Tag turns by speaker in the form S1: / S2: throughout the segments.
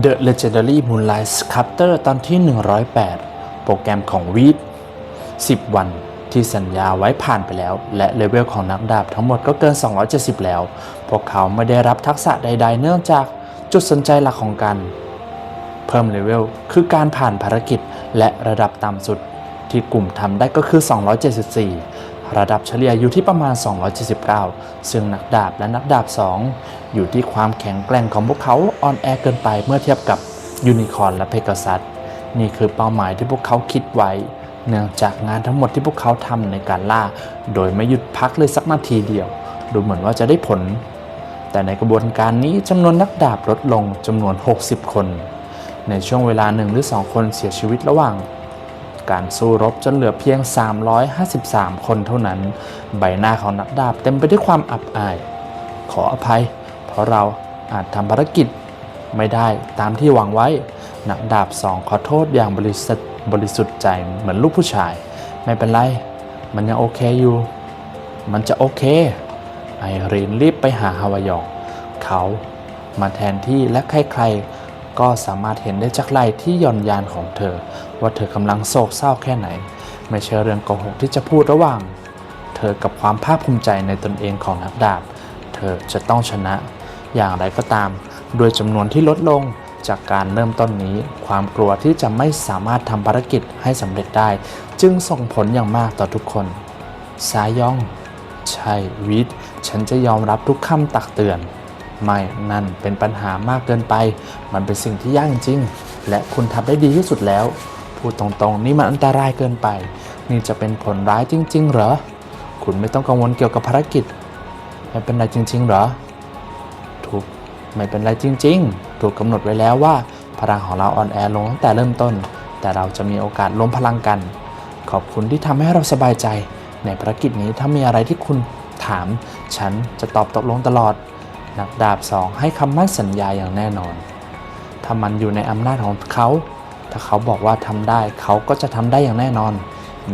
S1: The Legendary Moonlight Sculptor ตอนที่ 108 โปรแกรมของวีด10 วันที่สัญญาไว้ผ่านไปแล้ว และเลเวลของนักดาบทั้งหมดก็เกิน 270 แล้ว พวกเขาไม่ได้รับทักษะใด ๆ เนื่องจากจุดสนใจหลักของการ เพิ่มเลเวลคือการผ่านภารกิจและระดับต่ำสุดที่กลุ่มทำได้ก็คือ 274 ระดับเฉลี่ยอยู่ที่ประมาณ 279 ซึ่งนักดาบและนักดาบ 2 อยู่ที่ความแข็งแกร่งของพวกเขาอ่อนแอเกินไปเมื่อเทียบกับยูนิคอร์นและเพก a ซัสนี่คือเป้าหมายที่พวกเขาคิดไว้ เนื่องจากงานทั้งหมดที่พวกเขาทำในการล่า โดยไม่หยุดพักเลยสักนาทีเดียว ดูเหมือนว่าจะได้ผล แต่ในกระบวนการนี้จำนวนนักดาบลดลงจำนวน 60 คน ในช่วงเวลาหนึ่งหรือ 2 คนเสียชีวิตระหว่าง การสู้รบจนเหลือเพียง 353 คนเท่านั้น ใบหน้าของนักดาบเต็มไปด้วยความอับอาย ขออภัย เพราะเราอาจทำภารกิจไม่ได้ตามที่หวังไว้ นักดาบสองขอโทษอย่างบริสุทธิ์บริสุทธิ์ใจเหมือนลูกผู้ชาย ไม่เป็นไร มันยังโอเคอยู่ มันจะโอเค ไอรีนรีบไปหาฮาวายอง เขามาแทนที่และใครๆก็สามารถเห็นได้จากไหลที่ย่อนยานของเธอ ว่าเธอกำลังโศกเศร้าแค่ไหน ไม่ใช่เรื่องโกหกที่จะพูดระหว่าง เธอกับความภาคภูมิใจในตนเองของนักดาบ เธอจะต้องชนะ อย่างไรก็ตามโดยจำนวนที่ลดลงจากการเริ่มต้นนี้ ความกลัวที่จะไม่สามารถทำภารกิจให้สำเร็จได้ จึงส่งผลอย่างมากต่อทุกคนสายยอง ใช่วิทฉันจะยอมรับทุกคำตักเตือน ไม่นั่นเป็นปัญหามากเกินไป มันเป็นสิ่งที่ยากจริง และคุณทำได้ดีที่สุดแล้ว พูดตรงๆ นี่มันอันตรายเกินไป นี่จะเป็นผลร้ายจริง ๆ เหรอ คุณไม่ต้องกังวลเกี่ยวกับภารกิจ ไม่เป็นไรจริง ๆ เหรอ ถูก ไม่เป็นไรจริง ๆ ถูกกำหนดไว้แล้วว่า พลังของเราอ่อนแอลงตั้งแต่เริ่มต้น แต่เราจะมีโอกาสล้มพลังกัน ขอบคุณที่ทำให้เราสบายใจ ในภารกิจนี้ถ้ามีอะไรที่คุณถาม ฉันจะตอบตกลงตลอด นักดาบสองให้คำมั่นสัญญาอย่างแน่นอน ถ้ามันอยู่ในอำนาจของเขา ถ้าเขาบอกว่าทำได้เขาก็จะทำได้อย่างแน่นอน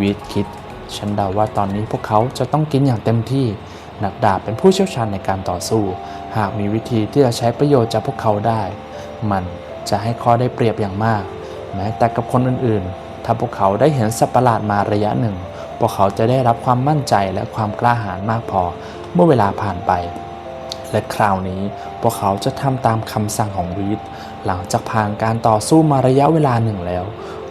S1: วีดคิดฉันเดาว่าตอนนี้พวกเขาจะต้องกินอย่างเต็มที่ นักดาบเป็นผู้เชี่ยวชาญในการต่อสู้ หากมีวิธีที่จะใช้ประโยชน์จากพวกเขาได้ มันจะให้ข้อได้เปรียบอย่างมาก แม้แต่กับคนอื่นๆ ถ้าพวกเขาได้เห็นสัตว์ประหลาดมาระยะหนึ่ง พวกเขาจะได้รับความมั่นใจและความกล้าหาญมากพอเมื่อเวลาผ่านไป และคราวนี้พวกเขาจะทำตามคำสั่งของวีด หลังจากผ่านการต่อสู้มาระยะเวลาหนึ่งแล้ว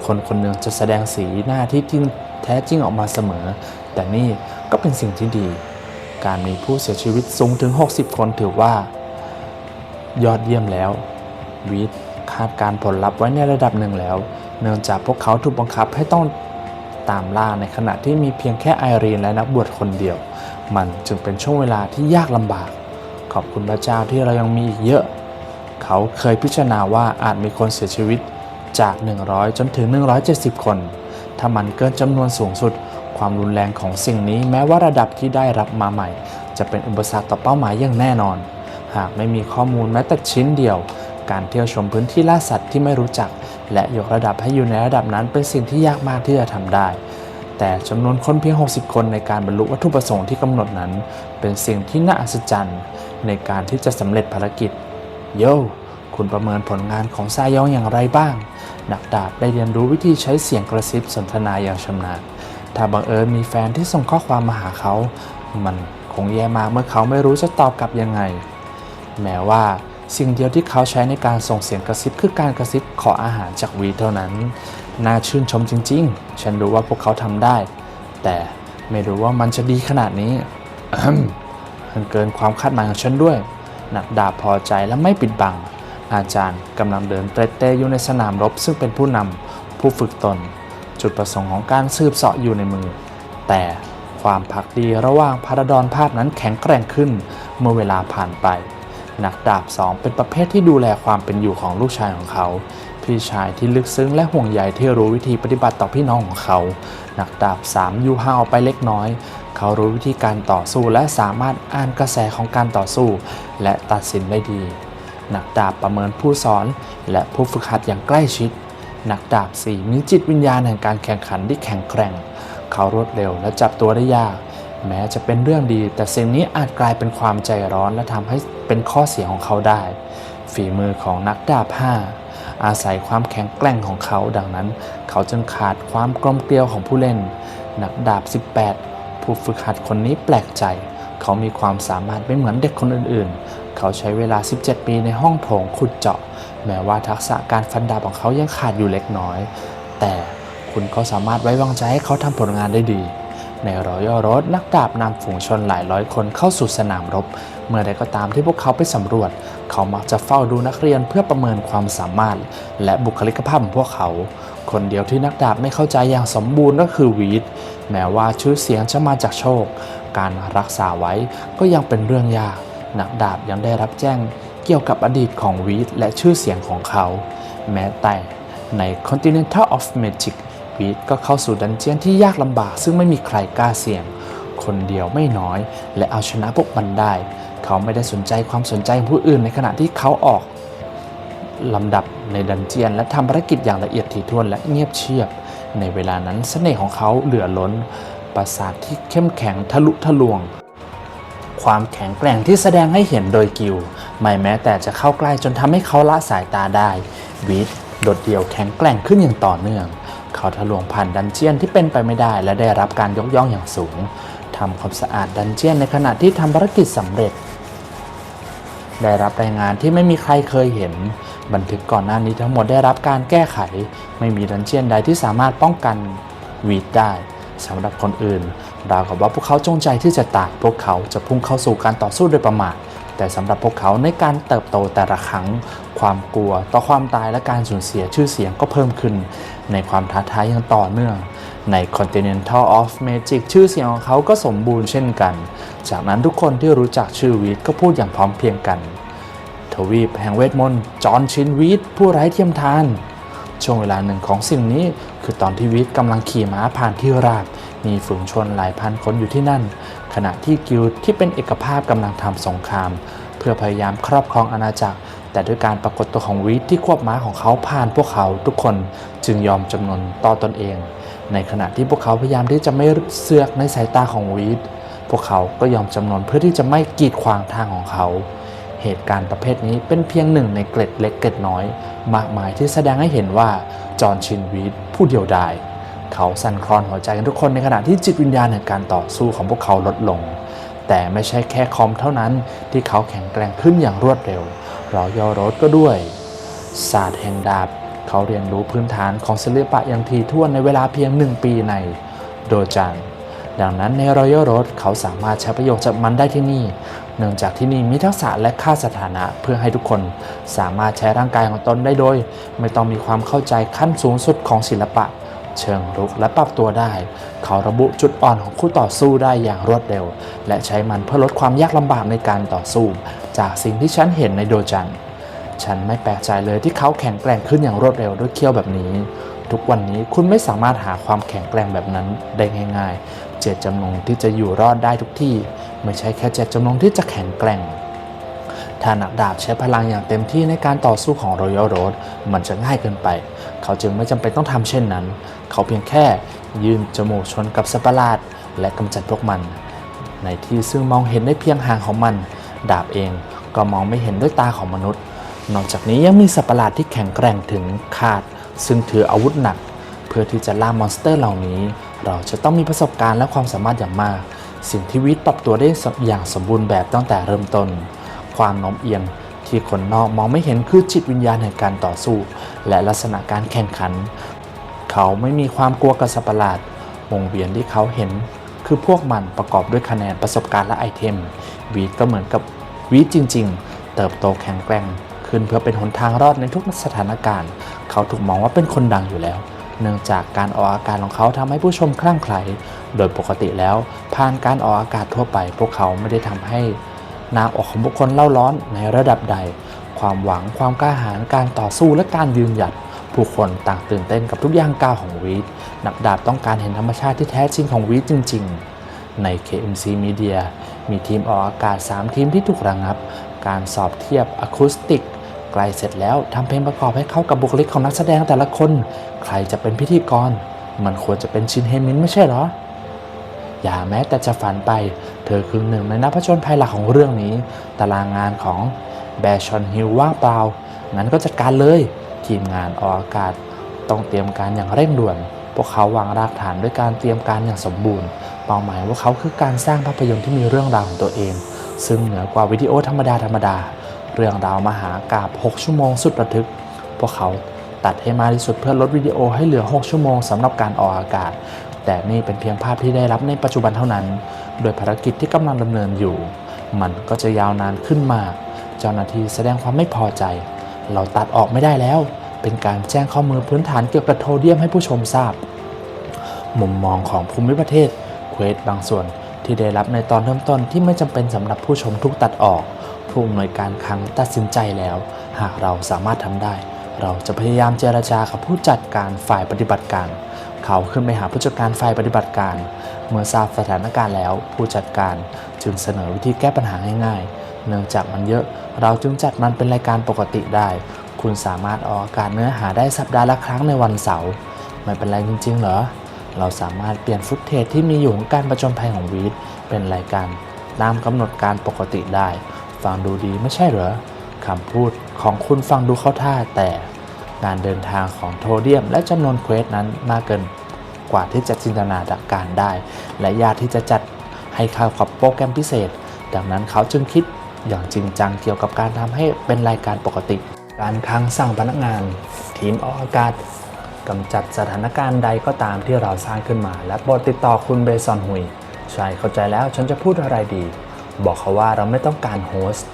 S1: คนคนหนึ่งจะแสดงสีหน้าที่จริงแท้จริงออกมาเสมอ แต่นี่ก็เป็นสิ่งที่ดี การมีผู้เสียชีวิตสูงถึง 60 คนถือว่า ยอดเยี่ยมแล้ววีดคาดการผลลัพธ์ไว้ในระดับหนึ่งแล้ว เนื่องจากพวกเขาถูกบังคับให้ต้องตามล่าในขณะที่มีเพียงแค่ไอรีนและนักบวชคนเดียว มันจึงเป็นช่วงเวลาที่ยากลำบาก ขอบคุณพระเจ้าที่เรายังมีอีกเยอะ เขาเคยพิจารณาว่าอาจมีคนเสียชีวิตจาก 100 จนถึง 170 คน ถ้ามันเกินจำนวนสูงสุด ความรุนแรงของสิ่งนี้แม้ว่าระดับที่ได้รับมาใหม่ จะเป็นอุปสรรคต่อเป้าหมายอย่างแน่นอน หากไม่มีข้อมูลแม้แต่ชิ้นเดียว การเที่ยวชมพื้นที่ล่าสัตว์ที่ไม่รู้จัก และยกระดับให้อยู่ในระดับนั้นเป็นสิ่งที่ยากมากที่จะทำได้ แต่จำนวนคนเพียง 60 คนในการบรรลุวัตถุประสงค์ที่กำหนดนั้น เป็นสิ่งที่น่าอัศจรรย์ในการที่จะสำเร็จภารกิจ โย่คุณประเมินผลงานของซายองอย่างไรบ้าง นักดาบได้เรียนรู้วิธีใช้เสียงกระซิบสนทนาอย่างชำนาญ ถ้าบังเอิญมีแฟนที่ส่งข้อความมาหาเขา มันคงแย่มากเมื่อเขาไม่รู้จะตอบกลับยังไง แม้ว่าสิ่งเดียวที่เขาใช้ในการส่งเสียงกระซิบคือการกระซิบขออาหารจากวีเท่านั้น น่าชื่นชมจริง ๆ ฉันรู้ว่าพวกเขาทำได้ แต่ไม่รู้ว่ามันจะดีขนาดนี้มันเกินความคาดหมายของฉันด้วย หนักดาบพอใจและไม่ปิดบัง อาจารย์กำลังเดินเตะเตะอยู่ในสนามรบซึ่งเป็นผู้นำผู้ฝึกตน จุดประสงค์ของการสืบเสาะอยู่ในมือ แต่ความพักดีระหว่างพาราดอนภาพนั้นแข็งแกร่งขึ้นเมื่อเวลาผ่านไปนักดาบสองเป็นประเภทที่ดูแลความเป็นอยู่ของลูกชายของเขา พี่ชายที่ลึกซึ้งและห่วงใยที่รู้วิธีปฏิบัติต่อพี่น้องของเขา นักดาบสามอยู่ห่างออกไปเล็กน้อย เขารู้วิธีการต่อสู้และสามารถอ่านกระแสของการต่อสู้ และตัดสินได้ดี นักดาบประเมินผู้สอน และผู้ฝึกหัดอย่างใกล้ชิด นักดาบสี่มีจิตวิญญาณแห่งการแข่งขันที่แข็งแกร่ง เขารวดเร็วและจับตัวได้ยาก แม้จะเป็นเรื่องดี แต่สิ่งนี้อาจกลายเป็นความใจร้อนและทำให้เป็นข้อเสียของเขาได้ ฝีมือของนักดาบห้าอาศัยความแข็งแกร่งของเขาดังนั้น เขาจึงขาดความกลมเกลียวของผู้เล่น นักดาบ 18 ผู้ฝึกหัดคนนี้แปลกใจ เขามีความสามารถไม่เหมือนเด็กคนอื่นๆ เขาใช้เวลา 17 ปีในห้องโถงขุดเจาะ แม้ว่าทักษะการฟันดาบของเขายังขาดอยู่เล็กน้อย แต่คุณก็สามารถไว้วางใจให้เขาทำผลงานได้ดี ในรอยรถนักดาบนำฝูงชนหลายร้อยคนเข้าสู่สนามรบ เมื่อใดก็ตามที่พวกเขาไปสำรวจ เขามักจะเฝ้าดูนักเรียนเพื่อประเมินความสามารถ และบุคลิกภาพของพวกเขา คนเดียวที่นักดาบไม่เข้าใจอย่างสมบูรณ์ก็คือวีด แม้ว่าชื่อเสียงจะมาจากโชค การรักษาไว้ก็ยังเป็นเรื่องยาก นักดาบยังได้รับแจ้งเกี่ยวกับอดีตของวีดและชื่อเสียงของเขา แม้แต่ใน Continental of Magic วีดก็เข้าสู่ดันเจียนที่ยากลำบาก ซึ่งไม่มีใครกล้าเสี่ยง คนเดียวไม่น้อย และเอาชนะพวกมันได้ เขาไม่ได้สนใจความสนใจของผู้อื่นในขณะที่เขาออกลำดับในดันเจียนและทำภารกิจอย่างละเอียดถี่ถ้วนและเงียบเชียบ ในเวลานั้นเสน่ห์ของเขาเหลือล้น ประสาทที่เข้มแข็งทะลุทะลวง ความแข็งแกร่งที่แสดงให้เห็นโดยกิลไม่แม้แต่จะเข้าใกล้จนทำให้เขาละสายตาได้ วิทโดดเดี่ยวแข็งแกร่งขึ้นอย่างต่อเนื่อง เขาทะลวงผ่านดันเจียนที่เป็นไปไม่ได้ และได้รับการยกย่องอย่างสูงทำความสะอาดดันเจียนในขณะที่ทำภารกิจสำเร็จ ได้รับรายงานที่ไม่มีใครเคยเห็น บันทึกก่อนหน้านี้ทั้งหมดได้รับการแก้ไข ไม่มีดันเจียนใดที่สามารถป้องกันวีดได้สำหรับคนอื่น ราวกับว่าพวกเขาจงใจที่จะตาย พวกเขาจะพุ่งเข้าสู่การต่อสู้โดยประมาท แต่สำหรับพวกเขาในการเติบโตแต่ละครั้ง ความกลัวต่อความตายและการสูญเสียชื่อเสียงก็เพิ่มขึ้น ในความท้าทายอย่างต่อเนื่อง ใน Continental of Magic ชื่อเสียงของเขาก็สมบูรณ์เช่นกัน จากนั้นทุกคนที่รู้จักชื่อวีดก็พูดอย่างพร้อมเพรียงกัน ทวีปแห่งเวทมนต์จอห์นชินวีดผู้ไร้เทียมทาน ช่วงเวลาหนึ่งของสิ่งนี้คือตอนที่วีดกำลังขี่ม้าผ่านที่ราบ มีฝูงชนหลายพันคนอยู่ที่นั่น ขณะที่กิลด์ที่เป็นเอกภาพกำลังทำสงคราม เพื่อพยายามครอบครองอาณาจักร แต่ด้วยการปรากฏตัวของวีดที่ควบม้าของเขาผ่านพวกเขาทุกคนจึงยอมจำนนต่อตนเอง ในขณะที่พวกเขาพยายามที่จะไม่เสือกในสายตาของวีดพวกเขาก็ยอมจำนนเพื่อที่จะไม่กีดขวางทางของเขา เหตุการณ์ประเภทนี้เป็นเพียงหนึ่งในเกล็ดเล็กเกล็ดน้อย มากมายที่แสดงให้เห็นว่าจอห์นชินวีดผู้เดียวดาย เขาสั่นคลอนหัวใจกันทุกคนในขณะที่จิตวิญญาณแห่งการต่อสู้ของพวกเขาลดลง แต่ไม่ใช่แค่คอมเท่านั้นที่เขาแข็งแกร่งขึ้นอย่างรวดเร็วรอยอรถก็ด้วย ศาสตร์แห่งดาบ เขาเรียนรู้พื้นฐานของศิลปะอย่างทีท่วนในเวลาเพียงหนึ่งปีในโดจัน ดังนั้นในรอยัลโรดเขาสามารถใช้ประโยชน์จากมันได้ที่นี่ เนื่องจากที่นี่มีทักษะและค่าสถานะเพื่อให้ทุกคนสามารถใช้ร่างกายของตนได้โดย ไม่ต้องมีความเข้าใจขั้นสูงสุดของศิลปะ เชิงรุกและปรับตัวได้ เขาระบุจุดอ่อนของคู่ต่อสู้ได้อย่างรวดเร็ว และใช้มันเพื่อลดความยากลำบากในการต่อสู้ จากสิ่งที่ฉันเห็นในโดจัน ฉันไม่แปลกใจเลยที่เขาแข็งแกร่งขึ้นอย่างรวดเร็วด้วยเขี้ยวแบบนี้ทุกวันนี้คุณไม่สามารถหาความแข็งแกร่งแบบนั้นได้ง่าย ๆ เจตจำนงที่จะอยู่รอดได้ทุกที่ ไม่ใช่แค่เจตจำนงที่จะแข็งแกร่งถ้านักดาบใช้พลังอย่างเต็มที่ในการต่อสู้ของ Royal Road มันจะง่ายเกินไป เขาจึงไม่จำเป็นต้องทำเช่นนั้น เขาเพียงแค่ยืนจมูกชนกับสัตว์ประหลาดและกำจัดพวกมัน ในที่ซึ่งมองเห็นได้เพียงห่างของมัน ดาบเองก็มองไม่เห็นด้วยตาของมนุษย์ นอกจากนี้ยังมีสัตว์ประหลาดที่แข็งแกร่งถึงขาด ซึ่งถืออาวุธหนัก เพื่อที่จะล่ามอนสเตอร์เหล่านี้ เราจะต้องมีประสบการณ์และความสามารถอย่างมาก สิ่งที่วิทย์ปรับตัวได้อย่างสมบูรณ์แบบตั้งแต่เริ่มต้น ความโน้มเอียงที่คนนอกมองไม่เห็นคือจิตวิญญาณแห่งการต่อสู้ และลักษณะการแข่งขัน เขาไม่มีความกลัวกับสัตว์ประหลาดวงเวียนที่เขาเห็น คือพวกมันประกอบด้วยคะแนนประสบการณ์และไอเทม วีดก็เหมือนกับวีดจริง ๆ เติบโตแข็งแกร่ง ขึ้นเพื่อเป็นหนทางรอดในทุกสถานการณ์ เขาถูกมองว่าเป็นคนดังอยู่แล้ว เนื่องจากการออกอากาศของเขาทำให้ผู้ชมคลั่งไคล้โดยปกติแล้ว ผ่านการออกอากาศทั่วไป พวกเขาไม่ได้ทำให้น้ำออกของบุคคลเล่าร้อนในระดับใด ความหวังความกล้าหาญการต่อสู้และการยืนหยัด ผู้คนต่างตื่นเต้นกับทุกย่างก้าวของวีดนักดาบต้องการเห็นธรรมชาติที่แท้จริงของวีดจริง ๆ ใน KMC Media มีทีมออกอากาศ 3 ทีมที่ถูกระงับ การสอบเทียบอะคูสติก ล้เสร็จแล้วทำเพลงประกอบให้เข้ากับบุคลิกของนักแสดงแต่ละคน ใครจะเป็นพิธีกร มันควรจะเป็นชินเฮมินไม่ใช่เหรอ อย่าแม้แต่จะฝันไป เธอคือหนึ่งในนักผจญภัยหลักของเรื่องนี้ ตารางงานของแบรชอนฮิลว่างเปล่า งั้นก็จัดการเลย ทีมงานออกอากาศ ต้องเตรียมการอย่างเร่งด่วน พวกเขาวางรากฐานด้วยการเตรียมการอย่างสมบูรณ์ เป้าหมายว่าเขาคือการสร้างภาพยนตร์ที่มีเรื่องราวของตัวเอง ซึ่งเหนือกว่าวิดีโอธรรมดาธรรมดา เรื่องราวมหากาบ6ชั่วโมงสุดระทึก พวกเขาตัดให้มากที่สุดเพื่อลดวิดีโอให้เหลือ 6 ชั่วโมงสำหรับการออกอากาศ แต่นี่เป็นเพียงภาพที่ได้รับในปัจจุบันเท่านั้น โดยภารกิจที่กำลังดำเนินอยู่ มันก็จะยาวนานขึ้นมาก เจ้าหน้าที่แสดงความไม่พอใจ เราตัดออกไม่ได้แล้ว เป็นการแจ้งข้อมูลพื้นฐานเกี่ยวกับโทเดียมให้ผู้ชมทราบ มุมมองของภูมิประเทศเควสบางส่วนที่ได้รับในตอนเริ่มต้นที่ไม่จำเป็นสำหรับผู้ชมทุกตัดออก ผู้อำนวยการครั้งตัดสินใจแล้ว หากเราสามารถทำได้ เราจะพยายามเจรจากับผู้จัดการฝ่ายปฏิบัติการ เขาขึ้นไปหาผู้จัดการฝ่ายปฏิบัติการ เมื่อทราบสถานการณ์แล้ว ผู้จัดการจึงเสนอวิธีแก้ปัญหาง่ายๆ เนื่องจากมันเยอะ เราจึงจัดมันเป็นรายการปกติได้ คุณสามารถออกอากาศเนื้อหาได้สัปดาห์ละครั้งในวันเสาร์ไม่เป็นไรจริงๆเหรอเราสามารถเปลี่ยนฟุตเทจที่มีอยู่ของการประจนภัยของวีดเป็นรายการตามกำหนดการปกติได้ ฟังดูดีไม่ใช่เหรอคำพูดของคุณฟังดูเข้าท่าแต่การเดินทางของโทเดียม และจำนวนเควสนั้นมากเกินกว่าที่จะจินตนาการได้ และยากที่จะจัดให้เข้ากับโปรแกรมพิเศษ ดังนั้นเขาจึงคิดอย่างจริงจังเกี่ยวกับการทำให้เป็นรายการปกติ การครั้งสั่งพนักงาน ทีมออกอากาศกำจัดสถานการณ์ใดก็ตามที่เราสร้างขึ้นมา และโปรดติดต่อคุณเบซอนฮุยใช่เข้าใจแล้วฉันจะพูดอะไรดี บอกเขาว่าเราไม่ต้องการโฮสต์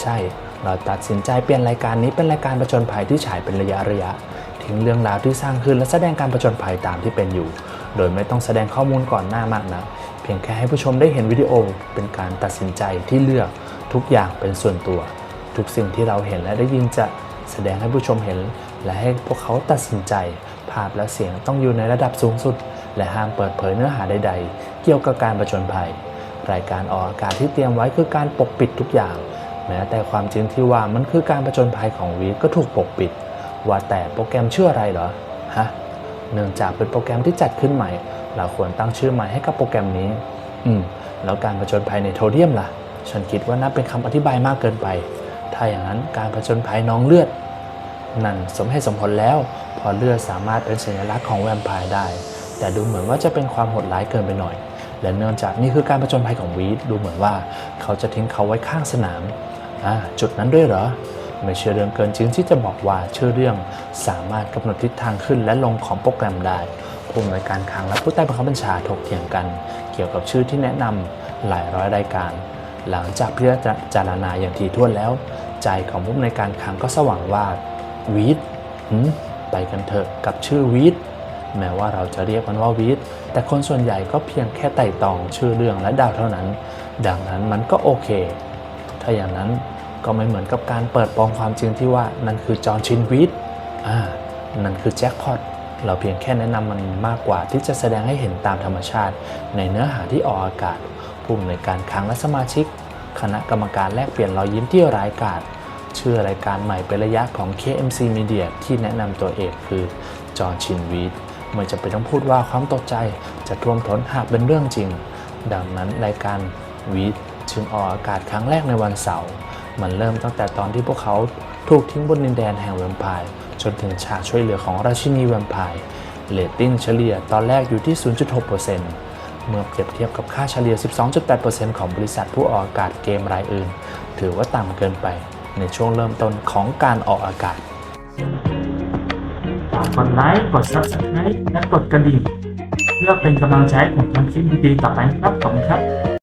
S1: ใช่ เราตัดสินใจเปลี่ยนรายการนี้เป็นรายการประจนภัยที่ฉายเป็นระยะระยะทิ้งเรื่องราวที่สร้างขึ้นและแสดงการประจนภัยตามที่เป็นอยู่ โดยไม่ต้องแสดงข้อมูลก่อนหน้ามากนะเพียงแค่ให้ผู้ชมได้เห็นวิดีโอเป็นการตัดสินใจที่เลือกทุกอย่างเป็นส่วนตัว ทุกสิ่งที่เราเห็นและได้ยินจะแสดงให้ผู้ชมเห็น และให้พวกเขาตัดสินใจ ภาพและเสียงต้องอยู่ในระดับสูงสุด และห้ามเปิดเผยเนื้อหาใด ๆ เกี่ยวกับการประจนภัย รายการออกอากาศที่เตรียมไว้คือการปกปิดทุกอย่าง แม้แต่ความจริงที่ว่ามันคือการประจนภัยของวีก็ถูกปกปิด ว่าแต่โปรแกรมชื่ออะไรเหรอฮะเนื่องจากเป็นโปรแกรมที่จัดขึ้นใหม่ เราควรตั้งชื่อใหม่ให้กับโปรแกรมนี้ อืมแล้วการผจญภัยในโทเดียมล่ะ ฉันคิดว่านับเป็นคำอธิบายมากเกินไป ถ้าอย่างนั้นการผจญภัยน้องเลือด นั่นสมเหตุสมผลแล้ว พอเลือดสามารถเป็นสัญลักษณ์ของแวมไพร์ได้ แต่ดูเหมือนว่าจะเป็นความโหดร้ายเกินไปหน่อย และเนื่องจากนี่คือการผจญภัยของวีดดูเหมือนว่าเขาจะทิ้งเขาไว้ข้างสนามอ่าจุดนั้นด้วยเหรอไม่เชื่อเรื่องเกินจริงที่จะบอกว่าชื่อเรื่องสามารถกำหนดทิศทางขึ้นและลงของโปรแกรมได้ผู้อำนวยการคลังและผู้ใต้บังคับบัญชาถกเถียงกัน เกี่ยวกับชื่อที่แนะนำหลายร้อยรายการ หลังจากพิจารณาอย่างถี่ถ้วนแล้ว ใจของผู้อำนวยการคลังก็สว่างว่าวีดไปกันเถอะกับชื่อวีดแม้ว่าเราจะเรียกมันว่าวีด แต่คนส่วนใหญ่ก็เพียงแค่ไต่ตองชื่อเรื่องและดาวเท่านั้น ดังนั้นมันก็โอเค ถ้าอย่างนั้นก็ไม่เหมือนกับการเปิดโปองความจริงที่ว่านั่นคือจอห์นชินวีดอ่านั่นคือแจ็คพอตเราเพียงแค่แนะนำมันมากกว่าที่จะแสดงให้เห็นตามธรรมชาติ ในเนื้อหาที่ออกอากาศผู้อำนวยการครั้งและสมาชิก คณะกรรมการแลกเปลี่ยนรอยยิ้มที่ร้ายกาจชื่อรายการใหม่เป็นระยะของ KMC Media ที่แนะนำตัวเอกคือจอห์นชินวีด ไม่จะเป็นต้องพูดว่าความตกใจจะท่วมท้นหากเป็นเรื่องจริง ดังนั้นรายการวีดจึงออกอากาศครั้งแรกในวันเสาร์มันเริ่มตั้งแต่ตอนที่พวกเขาถูกทิ้งบนดินแดนแห่งแวมไพร์จนถึงฉากช่วยเหลือของราชินีแวมไพร์เรตติ้งเฉลี่ยตอนแรกอยู่ที่ 0.6%เมื่อเปรียบเทียบกับค่าเฉลี่ย 12.8%ของบริษัทผู้ออกอากาศเกมรายอื่น ถือว่าต่ำเกินไปในช่วงเริ่มต้นของการออกอากาศ
S2: ฝากกดไลค์กด subscribe และกดกระดิ่ง เพื่อเป็นกำลังใจให้ผมทำคลิปดีๆต่อไปนะครับ ขอบคุณครับ